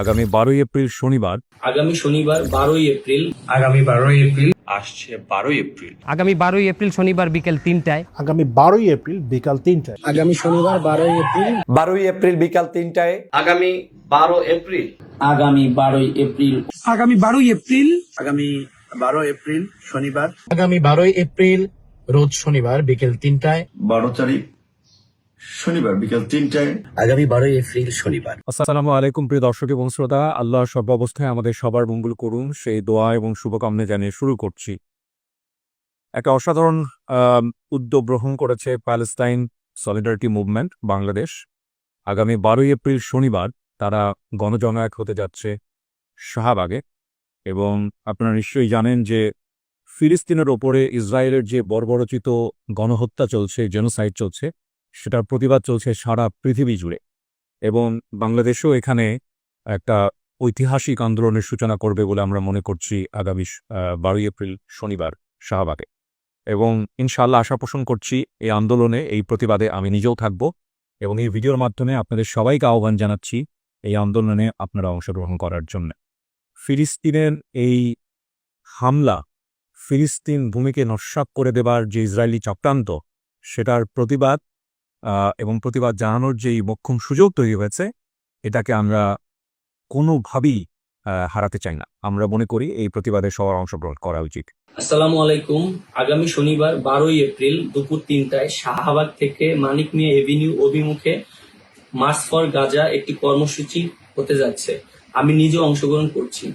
আগামী বারোই এপ্রিল শনিবার। আগামী শনিবার বারোই এপ্রিল আগামী বারোই এপ্রিল আসছে বারোই এপ্রিল। আগামী বারোই এপ্রিল শনিবার বিকেল তিনটায়। আগামী বারোই এপ্রিল বিকাল তিনটায়। আগামী শনিবার বারোই এপ্রিল বারোই এপ্রিল বিকাল তিনটায়। আগামী বারো এপ্রিল আগামী বারোই এপ্রিল। আগামী বারোই এপ্রিল আগামী বারো এপ্রিল শনিবার। আগামী বারোই এপ্রিল রোজ শনিবার বিকেল তিনটায়। বারো তারিখ শনিবার বিকাল তিনটায়। আগামী বারোই এপ্রিল শনিবার। আসসালামু আলাইকুম প্রিয় দর্শক এবং শ্রোতা। আল্লাহ অবস্থায় আমাদের সবার মঙ্গল করুন। সেই দোয়া এবং শুভকামনা জানিয়ে শুরু করছি। একটা অসাধারণ উদ্যোগ গ্রহণ করেছে প্যালেস্তাইন সলিডারিটি মুভমেন্ট বাংলাদেশ। আগামী বারোই এপ্রিল শনিবার তারা গণজমায়েত হতে যাচ্ছে শাহবাগে। এবং আপনারা নিশ্চয়ই জানেন যে ফিলিস্তিনের ওপরে ইসরায়েলের যে বর্বরচিত গণহত্যা চলছে জেনোসাইড চলছে সেটার প্রতিবাদ চলছে সারা পৃথিবী জুড়ে। এবং বাংলাদেশও এখানে একটা ঐতিহাসিক আন্দোলনের সূচনা করবে বলে আমরা মনে করছি আগামী বারোই এপ্রিল শনিবার শাহবাগে। এবং ইনশাআল্লাহ আশা পোষণ করছি এই আন্দোলনে, এই প্রতিবাদে আমি নিজেও থাকব এবং এই ভিডিওর মাধ্যমে আপনাদের সবাইকে আহ্বান জানাচ্ছি এই আন্দোলনে আপনারা অংশগ্রহণ করার জন্য। ফিলিস্তিনের এই হামলা ফিলিস্তিন ভূমিকে নস্বাত করে দেবার যে ইসরায়েলি চক্রান্ত, সেটার প্রতিবাদ এবং প্রতিবাদ জানানোর যেই মক্ষম সুযোগ তৈরি হয়েছে, এটাকে আমরা কোনোভাবেই হারাতে চাই না। আমরা মনে করি এই প্রতিবাদে সবার অংশগ্রহণ করা উচিত। আসসালামু আলাইকুম। আগামী শনিবার বারোই এপ্রিল দুপুর তিনটায় শাহবাগ থেকে মানিক মিয়া এভিনিউ অভিমুখে মার্চ ফর গাজা একটি কর্মসূচি হতে যাচ্ছে। আমি নিজে অংশগ্রহণ করছি।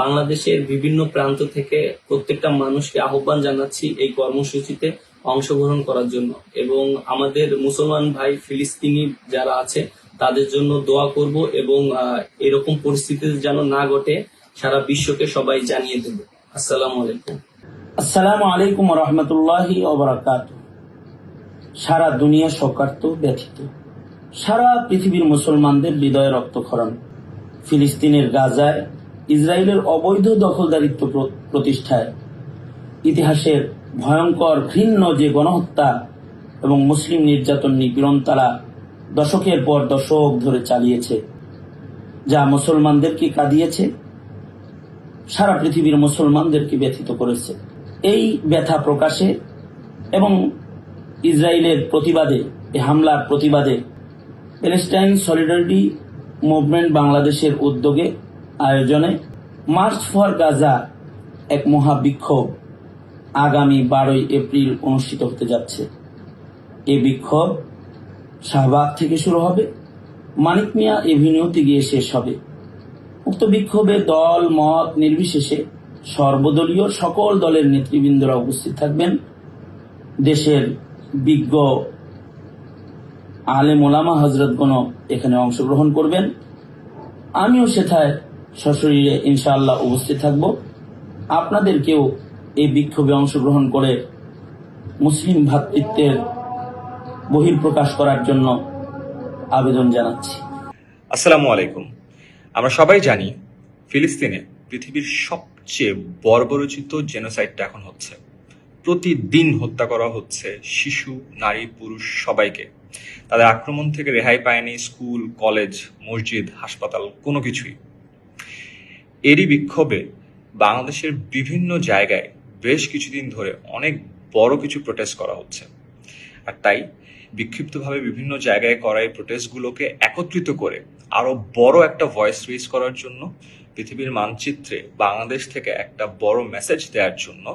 বাংলাদেশের বিভিন্ন প্রান্ত থেকে প্রত্যেকটা মানুষকে আহ্বান জানাচ্ছি এই কর্মসূচিতে। অংশগ্রহণ করার জন্য। এবং আমাদের মুসলমান ভাই ফিলিস্তিনি যারা আছে, তাদের জন্য দোয়া করব এবং এরকম পরিস্থিতি যেন না ঘটে, সারা বিশ্বকে সবাই জানিয়ে দেব। আসসালামু আলাইকুম। আসসালামু আলাইকুম রহমতুল্লাহি ওবরাকাত সারা দুনিয়া শোকার্ত ব্যথিত। সারা পৃথিবীর মুসলমানদের হৃদয়ে রক্তক্ষরণ। ফিলিস্তিনের গাজায় ইসরায়েলের অবৈধ দখলদারিত্ব প্র- প্রতিষ্ঠায়। ইতিহাসের ভয়ঙ্কর, ঘৃণ্য যে গণহত্যা এবং মুসলিম নির্যাতন নিপীড়ন তারা দশকের পর দশক ধরে চালিয়েছে। যা মুসলমানদেরকে কাঁদিয়েছে, সারা পৃথিবীর মুসলমানদেরকে ব্যথিত করেছে। এই ব্যথা প্রকাশে এবং ইসরায়েলের প্রতিবাদে, এই হামলার প্রতিবাদে প্যালেস্টাইন সলিডারিটি মুভমেন্ট বাংলাদেশের উদ্যোগে, আয়োজনে মার্চ ফর গাজা এক মহাবিক্ষোভ আগামী বারোই এপ্রিল অনুষ্ঠিত হতে যাচ্ছে। এ বিক্ষোভ শাহবাগ থেকে শুরু হবে। মানিক মিয়া এভিনিউতে গিয়ে শেষ হবে। উক্ত বিক্ষোভে দল, মত নির্বিশেষে সর্বদলীয় সকল দলের নেতৃবৃন্দরা উপস্থিত থাকবেন। দেশের বিজ্ঞ আলেম ওলামা হজরতগণ এখানে অংশগ্রহণ করবেন। আমিও সেথায় সশরীরে ইনশাআল্লাহ উপস্থিত থাকব। আপনাদেরকেও এই বিক্ষোভে অংশগ্রহণ করে মুসলিম ভাতৃত্বের ভ্রাতৃত্বের বহির্প্রকাশ করার জন্য আবেদন জানাচ্ছি। আসসালামু আলাইকুম। আমরা সবাই জানি ফিলিস্তিনে পৃথিবীর সবচেয়ে বর্বরচিত জেনোসাইডটা এখন হচ্ছে। প্রতিদিন হত্যা করা হচ্ছে শিশু, নারী, পুরুষ সবাইকে। তাদের আক্রমণ থেকে রেহাই পায়নি স্কুল, কলেজ, মসজিদ, হাসপাতাল, কোনো কিছুই। এরই বিক্ষোভে বাংলাদেশের বিভিন্ন জায়গায় বেশ কিছুদিন ধরে অনেক বড় কিছু প্রোটেস্ট করা হচ্ছে। আর তাই বিক্ষিপ্তভাবে বিভিন্ন জায়গায় করা এই প্রোটেস্টগুলোকে একত্রিত করে আরও বড় একটা ভয়েস রেজ করার জন্য পৃথিবীর মানচিত্রে বাংলাদেশ থেকে একটা বড় মেসেজ দেওয়ার জন্য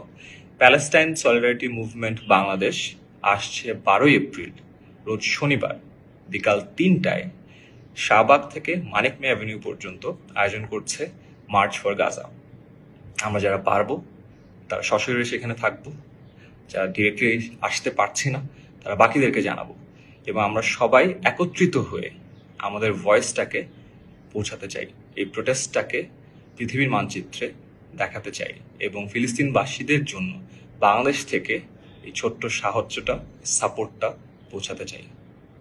প্যালেস্টাইন সলিডারিটি মুভমেন্ট বাংলাদেশ আসছে বারোই এপ্রিল, রোজ শনিবার, বিকাল তিনটায়, শাহবাগ থেকে মানিক মিয়া অ্যাভিনিউ পর্যন্ত আয়োজন করছে মার্চ ফর গাজা আমরা যারা পারব তারা সশরীরে সেখানে থাকব। যারা ডিরেক্টলি আসতে পারছি না, তারা বাকিদেরকে জানাব। এবং আমরা সবাই একত্রিত হয়ে আমাদের ভয়েসটাকে পৌঁছাতে চাই, এই প্রোটেস্টটাকে পৃথিবীর মানচিত্রে দেখাতে চাই। এবং ফিলিস্তিনবাসীদের জন্য বাংলাদেশ থেকে এই ছোট্ট সাহায্যটা সাপোর্টটা পৌঁছাতে চাই।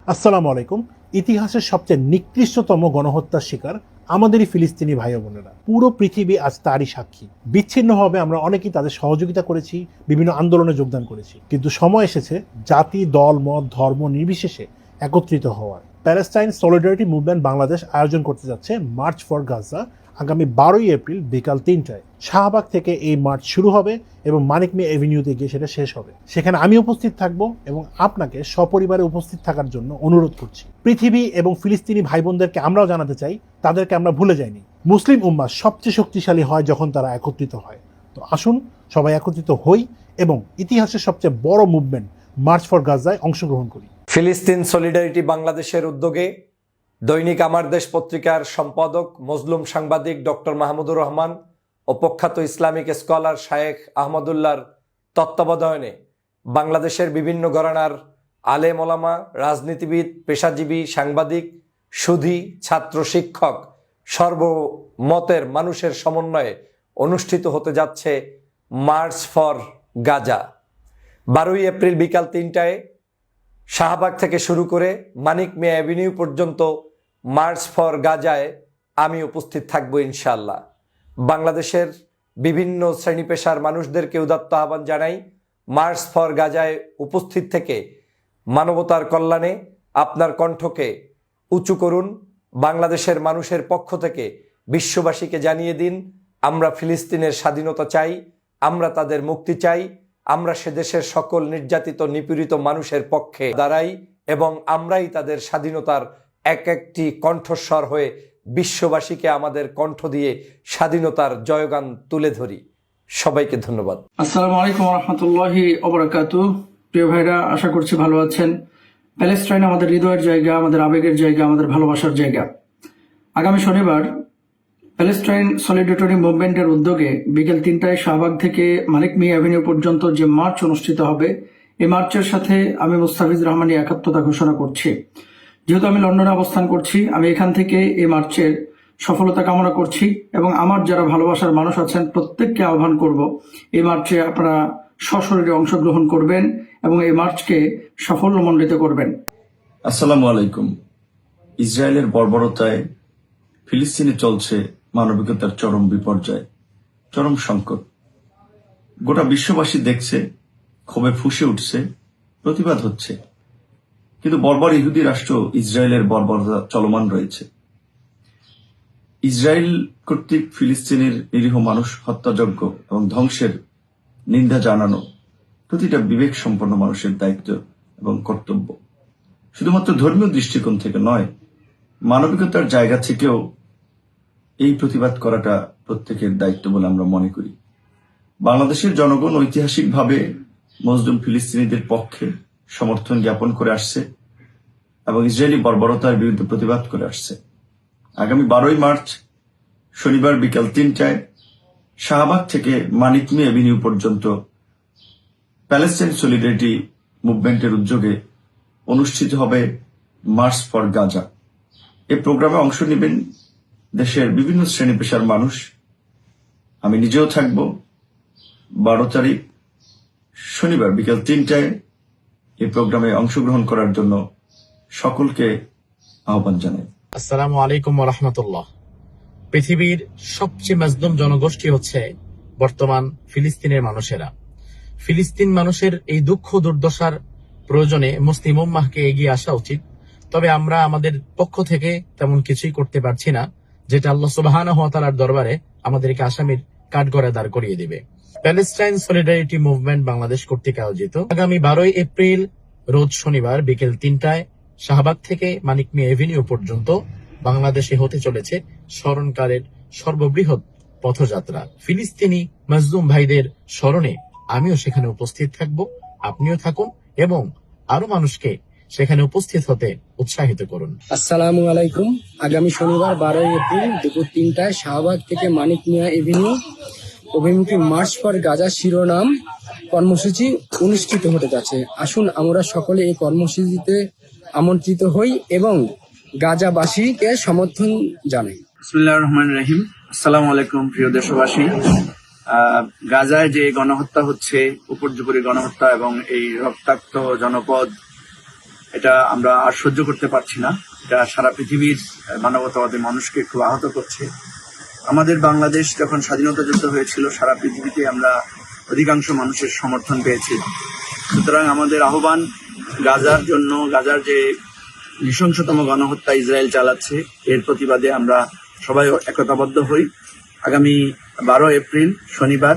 আসসালামু আলাইকুম। ইতিহাসের সবচেয়ে নিকৃষ্টতম গণহত্যার শিকার আমাদেরই ফিলিস্তিনি ভাই বোনেরা। পুরো পৃথিবী আজ তারই সাক্ষী। বিচ্ছিন্নভাবে আমরা অনেকেই তাদের সহযোগিতা করেছি, বিভিন্ন আন্দোলনে যোগদান করেছি। কিন্তু সময় এসেছে জাতি, দল, মত, ধর্ম নির্বিশেষে একত্রিত হওয়ার। প্যালেস্টাইন সলিডারিটি মুভমেন্ট বাংলাদেশ আয়োজন করতে যাচ্ছে মার্চ ফর গাজা। আগামী বারোই এপ্রিল বিকাল তিনটায়। শাহবাগ থেকে এই মার্চ শুরু হবে এবং মানিক মে এভিনিউতে গিয়ে সেটা শেষ হবে। সেখানে আমি উপস্থিত থাকব এবং আপনাকে সপরিবারে উপস্থিত থাকার জন্য অনুরোধ করছি। পৃথিবী এবং ফিলিস্তিনি ভাই বোনদেরকে আমরাও জানাতে চাই, তাদেরকে আমরা ভুলে যাইনি। মুসলিম উম্মা সবচেয়ে শক্তিশালী হয় যখন তারা একত্রিত হয়। তো আসুন, সবাই একত্রিত হই এবং ইতিহাসের সবচেয়ে বড় মুভমেন্ট মার্চ ফর গাজায় অংশগ্রহণ করি। ফিলিস্তিন সলিডারিটি বাংলাদেশের উদ্যোগে দৈনিক আমার দেশ পত্রিকার সম্পাদক, মজলুম সাংবাদিক ডক্টর মাহমুদুর রহমান ও প্রখ্যাত ইসলামিক স্কলার শায়েখ আহমদুল্লাহর তত্ত্বাবধানে বাংলাদেশের বিভিন্ন ঘরানার আলেম ওলামা, রাজনীতিবিদ, পেশাজীবী, সাংবাদিক, সুধী, ছাত্র শিক্ষক, সর্বমতের মানুষের সমন্বয়ে অনুষ্ঠিত হতে যাচ্ছে মার্চ ফর গাজা। বারোই এপ্রিল বিকাল তিনটায় শাহবাগ থেকে শুরু করে মানিক মিয়া অ্যাভিনিউ পর্যন্ত মার্চ ফর গাজায় আমি উপস্থিত থাকব ইনশাল্লাহ বাংলাদেশের বিভিন্ন শ্রেণি পেশার মানুষদেরকে উদাত্ত আহ্বান জানাই মার্চ ফর গাজায় উপস্থিত থেকে মানবতার কল্যাণে আপনার কণ্ঠকে উঁচু করুন, বাংলাদেশের মানুষের পক্ষ থেকে বিশ্ববাসীকে জানিয়ে দিন, আমরা ফিলিস্তিনের স্বাধীনতা চাই, আমরা তাদের মুক্তি চাই, আমরা সে দেশের সকল নির্যাতিত, নিপীড়িত মানুষের পক্ষে দাঁড়াই এবং আমরাই তাদের স্বাধীনতার এক একটি কণ্ঠস্বর হয়ে বিশ্ববাসীকে আমাদের কণ্ঠ দিয়ে স্বাধীনতার জয়গান তুলে ধরি। সবাইকে ধন্যবাদ। আসসালামু আলাইকুম রহমতুল্লাহি অবরাকাতু প্রিয় ভাইরা, আশা করছি ভালো আছেন। প্যালেস্টাইন আমাদের হৃদয়ের জায়গা, আমাদের আবেগের জায়গা, আমাদের ভালোবাসার জায়গা। আগামী শনিবার প্যালেস্টাইন সলিডেটরি মুভমেন্টের উদ্যোগে বিকেল তিনটায় শাহবাগ থেকে মালিক মিয়া অ্যাভিনিউ পর্যন্ত যে মার্চ অনুষ্ঠিত হবে এই মার্চের সাথে আমি মুস্তাফিজ রহমানি একাত্মতা ঘোষণা করছি। যেহেতু আমি লন্ডনে অবস্থান করছি, আমি এখান থেকে এই মার্চের সফলতা কামনা করছি এবং আমার যারা ভালোবাসার মানুষ আছেন, প্রত্যেককে আহ্বান করব এই মার্চে আপনারা সশরীরে অংশগ্রহণ করবেন এবং এই মার্চকে সাফল্যমণ্ডিত করবেন। আসসালামু আলাইকুম। ইসরায়েলের বর্বরতায় ফিলিস্তিনে চলছে মানবিকতার চরম বিপর্যয়, চরম সংকট। গোটা বিশ্ববাসী দেখছে, ক্ষোভে ফুসে উঠছে, প্রতিবাদ হচ্ছে। কিন্তু বর্বর ইহুদি রাষ্ট্র ইসরায়েলের বর্বরতা চলমান রয়েছে। ইসরায়েল কর্তৃক ফিলিস্তিনের নিরীহ মানুষ হত্যাযজ্ঞ এবং ধ্বংসের নিন্দা জানানো প্রতিটা বিবেক সম্পন্ন মানুষের দায়িত্ব এবং কর্তব্য। শুধুমাত্র ধর্মীয় দৃষ্টিকোণ থেকে নয়, মানবিকতার জায়গা থেকেও এই প্রতিবাদ করাটা প্রত্যেকের দায়িত্ব বলে আমরা মনে করি। বাংলাদেশের জনগণ ঐতিহাসিকভাবে মজলুম ফিলিস্তিনিদের পক্ষে সমর্থন জ্ঞাপন করে আসছে এবং ইসরায়েলি বর্বরতার বিরুদ্ধে প্রতিবাদ করে আসছে। আগামী বারোই মার্চ, শনিবার বিকাল তিনটায় শাহবাগ থেকে মানিকমি এভিনিউ পর্যন্ত প্যালেস্টাইন সলিডারিটি মুভমেন্টের উদ্যোগে অনুষ্ঠিত হবে মার্চ ফর গাজা। এ প্রোগ্রামে অংশ নেবেন দেশের বিভিন্ন শ্রেণি পেশার মানুষ। আমি নিজেও থাকব। বারো তারিখ, শনিবার বিকেল তিনটায় এই প্রোগ্রামে অংশগ্রহণ করার জন্য সকলকে আহ্বান জানাই। আসসালামু আলাইকুম রহমতুল্লাহ। পৃথিবীর সবচেয়ে মজলুম জনগোষ্ঠী হচ্ছে বর্তমান ফিলিস্তিনের মানুষেরা। ফিলিস্তিন মানুষের এই দুঃখ দুর্দশার প্রয়োজনে মুসলিম উম্মাহকে এগিয়ে আসা উচিত, তবে আমরা আমাদের পক্ষ থেকে তেমন কিছুই করতে পারছি না, যেটা আল্লাহ সুবাহান হতালার দরবারে আমাদেরকে আসামির কাঠগড়ায় দাঁড় করিয়ে দিবে। প্যালেস্টাইন সলিডারিটি মুভমেন্ট বাংলাদেশ কর্তৃক আয়োজিত। আগামী বারোই এপ্রিল, রোজ শনিবার বিকেল তিনটায় শাহবাগ থেকে মানিক মিয়া এভিনিউ পর্যন্ত বাংলাদেশে হতে চলেছে স্মরণকালের সর্ববৃহৎ পথযাত্রা। ফিলিস্তিনি মজলুম ভাইদের স্মরণে আমিও সেখানে উপস্থিত থাকব, আপনিও থাকুন এবং আরও মানুষকে সেখানে উপস্থিত হতে উৎসাহিত করুন। আসসালামু আলাইকুম। আগামী শনিবার বারোই এপ্রিল দুপুর তিনটায় শাহবাগ থেকে মানিক মিয়া এভিনিউ। অভিমুখী মার্চ ফর গাজা শিরোনাম কর্মসূচি অনুষ্ঠিত হতে যাচ্ছে। আসুন আমরা সকলে এই কর্মসূচিতে আমন্ত্রিত হই এবং গাজাবাসীকে সমর্থন জানাই। বিসমুল্লাহ রহমান রহিম। আসসালামু আলাইকুম, প্রিয় দেশবাসী। গাজায় যে গণহত্যা হচ্ছে, উপর্যুপরি গণহত্যা এবং এই রক্তাক্ত জনপদ, এটা আমরা আর সহ্য করতে পারছি না। এটা সারা পৃথিবীর মানবতাবাদী মানুষকে খুব আহত করছে। আমাদের বাংলাদেশ যখন স্বাধীনতা যুদ্ধ হয়েছিল, সারা পৃথিবীতে আমরা অধিকাংশ মানুষের সমর্থন পেয়েছি। সুতরাং আমাদের আহ্বান গাজার জন্য, গাজার যে নৃশংসতম গণহত্যা ইসরায়েল চালাচ্ছে, এর প্রতিবাদে আমরা সবাই একতাবদ্ধ হই। আগামী বারো এপ্রিল, শনিবার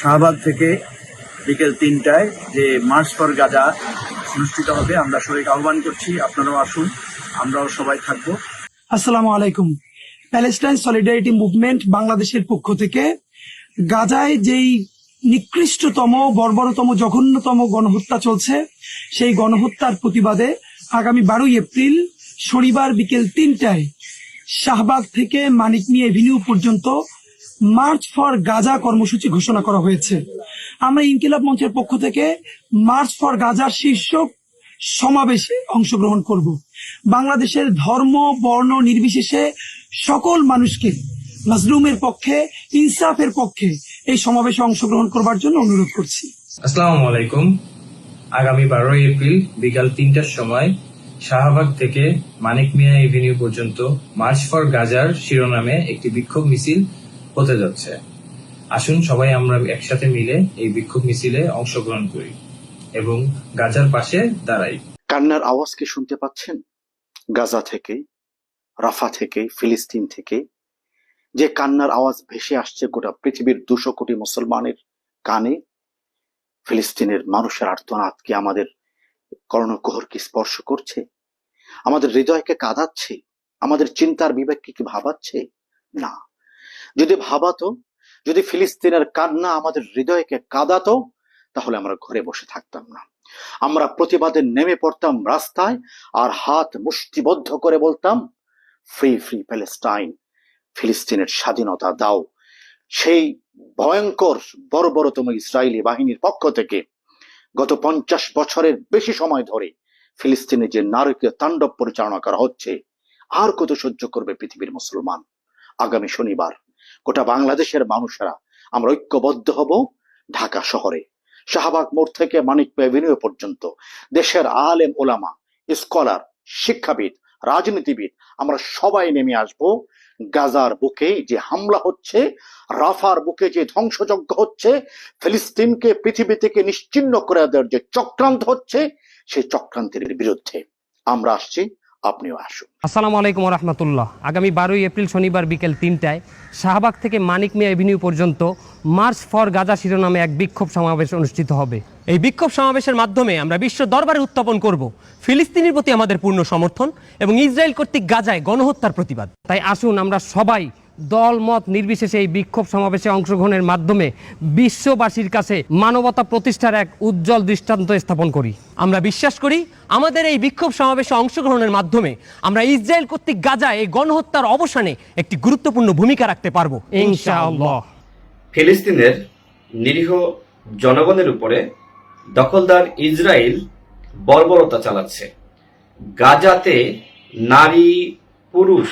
শাহবাগ থেকে বিকেল তিনটায় যে মার্চ ফর গাজা অনুষ্ঠিত হবে, আমরা সবাইকে আহ্বান করছি, আপনারাও আসুন, আমরাও সবাই থাকব। আসসালামু আলাইকুম। প্যালেস্টাইন সলিডারিটি মুভমেন্ট বাংলাদেশের পক্ষ থেকে গাজায় যেই নিকৃষ্টতম, বর্বরতম, জঘন্যতম গণহত্যা চলছে, সেই গণহত্যার প্রতিবাদে আগামী বারোই এপ্রিল শনিবার বিকেল তিনটায় শাহবাগ থেকে মানিক মিয়া এভিনিউ পর্যন্ত মার্চ ফর গাজা কর্মসূচি ঘোষণা করা হয়েছে। আমরা ইনকিলাব মঞ্চের পক্ষ থেকে মার্চ ফর গাজার শীর্ষক সমাবেশে অংশগ্রহণ করব। বাংলাদেশের ধর্ম, বর্ণ নির্বিশেষে সকল মানুষকে মাজলুমের পক্ষে, ইনসাফের পক্ষে এই সমাবেশে অংশগ্রহণ করবার জন্য অনুরোধ করছি। আসসালামু আলাইকুম। আগামী বারোই এপ্রিল বিকাল তিনটার সময় শাহবাগ থেকে মানিক মিয়া এভিনিউ পর্যন্ত মার্চ ফর গাজার শিরোনামে একটি বিক্ষোভ মিছিল হতে যাচ্ছে। আসুন সবাই আমরা একসাথে মিলে এই বিক্ষোভ মিছিলে অংশগ্রহণ করি। এবং গাজার পাশে দাঁড়াই। কান্নার আওয়াজ কি শুনতে পাচ্ছেন? গাজা থেকে, রাফা থেকে, ফিলিস্তিন থেকে, যে কান্নার আওয়াজ ভেসে আসছে গোটা পৃথিবীর দুশো কোটি মুসলমানের কানে, ফিলিস্তিনের মানুষের আর্তনাদ কি আমাদের কর্ণকুহর কি স্পর্শ করছে? আমাদের হৃদয়কে কাঁদাচ্ছে? আমাদের চিন্তার বিবেককে কি ভাবাচ্ছে? না। যদি ভাবাতো, যদি ফিলিস্তিনের কান্না আমাদের হৃদয়কে কাঁদাতো তাহলে আমরা ঘরে বসে থাকতাম না। আমরা প্রতিবাদে নেমে পড়তাম রাস্তায় আর হাত মুষ্টিবদ্ধ করে বলতাম, ফ্রি ফ্রি প্যালেস্টাইন ফিলিস্তিনের স্বাধীনতা দাও। সেই ভয়ঙ্কর, বর্বরতম ইসরায়েলি বাহিনীর পক্ষ থেকে গত পঞ্চাশ বছরের বেশি সময় ধরে ফিলিস্তিনে যে নারকীয় তাণ্ডব পরিচালনা করা হচ্ছে, আর কত সহ্য করবে পৃথিবীর মুসলমান? আগামী শনিবার গোটা বাংলাদেশের মানুষেরা আমরা ঐক্যবদ্ধ হব ঢাকা শহরে। শাহবাগ মোড় থেকে মানিক এভিনিউ পর্যন্ত। দেশের আলেম ওলামা, স্কলার, শিক্ষাবিদ, রাজনীতিবিদ, আমরা সবাই নেমে আসব গাজার বুকে যে হামলা হচ্ছে, রাফার বুকে যে ধ্বংসযজ্ঞ হচ্ছে, ফিলিস্তিনকে পৃথিবী থেকে নিশ্চিন্ন করে দেওয়ার যে চক্রান্ত হচ্ছে, সেই চক্রান্তের বিরুদ্ধে। আমরা আসছি আপনিও আসুন। আসসালামু আলাইকুম রহমতুল্লাহ আগামী বারোই এপ্রিল শনিবার বিকেল তিনটায় শাহবাগ থেকে মানিক মিয়া এভিনিউ পর্যন্ত মার্চ ফর গাজা শিরোনামে এক বিক্ষোভ সমাবেশ অনুষ্ঠিত হবে। এই বিক্ষোভ সমাবেশের মাধ্যমে আমরা বিশ্ব দরবারে উত্থাপন করব। ফিলিস্তিনের প্রতি আমাদের পূর্ণ সমর্থন এবং ইসরায়েল কর্তৃক গাজায় গণহত্যার প্রতিবাদ। তাই আসুন আমরা সবাই দল মত নির্বিশেষে এই বিক্ষোভ সমাবেশে অংশগ্রহণের মাধ্যমে বিশ্ববাসীর কাছে মানবতা প্রতিষ্ঠার এক উজ্জ্বল দৃষ্টান্ত স্থাপন করি। আমরা বিশ্বাস করি আমাদের এই বিক্ষোভ সমাবেশে অংশগ্রহণের মাধ্যমে আমরা ইসরায়েল কর্তৃক গাজায় এই গণহত্যার অবসানে একটি গুরুত্বপূর্ণ ভূমিকা রাখতে পারব। ইনশাআল্লাহ। ফিলিস্তিনের নিরীহ জনগণের উপরে দখলদার ইসরায়েল বর্বরতা চালাচ্ছে। গাজাতে নারী, পুরুষ,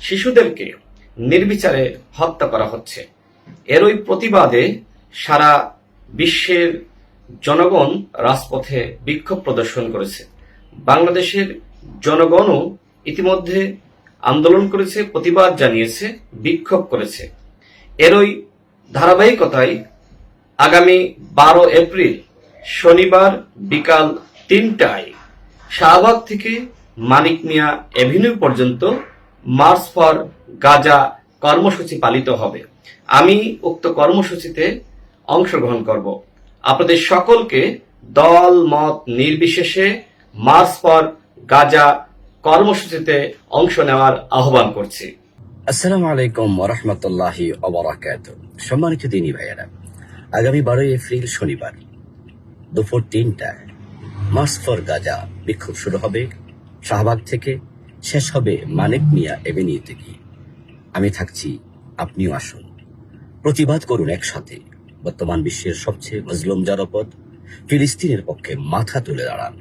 শিশুদেরকে নির্বিচারে হত্যা করা হচ্ছে। এরই প্রতিবাদে সারা বিশ্বের জনগণ রাজপথে বিক্ষোভ প্রদর্শন করেছে। বাংলাদেশের জনগণও ইতিমধ্যে আন্দোলন করেছে, প্রতিবাদ জানিয়েছে, বিক্ষোভ করেছে। এরই ধারাবাহিকতায় আগামী বারো এপ্রিল, শনিবার বিকাল তিনটায় শাহবাগ থেকে মানিক মিয়া এভিনিউ পর্যন্ত মার্চ ফর গাজা কর্মসূচি পালিত হবে। আমি উক্ত কর্মসূচিতে অংশগ্রহণ করব। আপনাদের সকলকে দল, মত নির্বিশেষে মার্চ ফর গাজা কর্মসূচিতে অংশ নেওয়ার আহ্বান করছি। আসসালামু আলাইকুম ওরহমতুল্লাহি অবরাকাত সম্মানিত দিনী ভাইয়েরা, আগামী বারোই এপ্রিল শনিবার দুপুর তিনটায় মার্চ ফর গাজা বিক্ষোভ শুরু হবে। শাহবাগ থেকে শেষ হবে মানিক মিয়া এভিনিউতে গিয়ে আমি থাকছি, আপনিও আসুন। প্রতিবাদ করুন একসাথে। বর্তমান বিশ্বের সবচেয়ে মজলুম জনপদ ফিলিস্তিনের পক্ষে মাথা তুলে দাঁড়ান।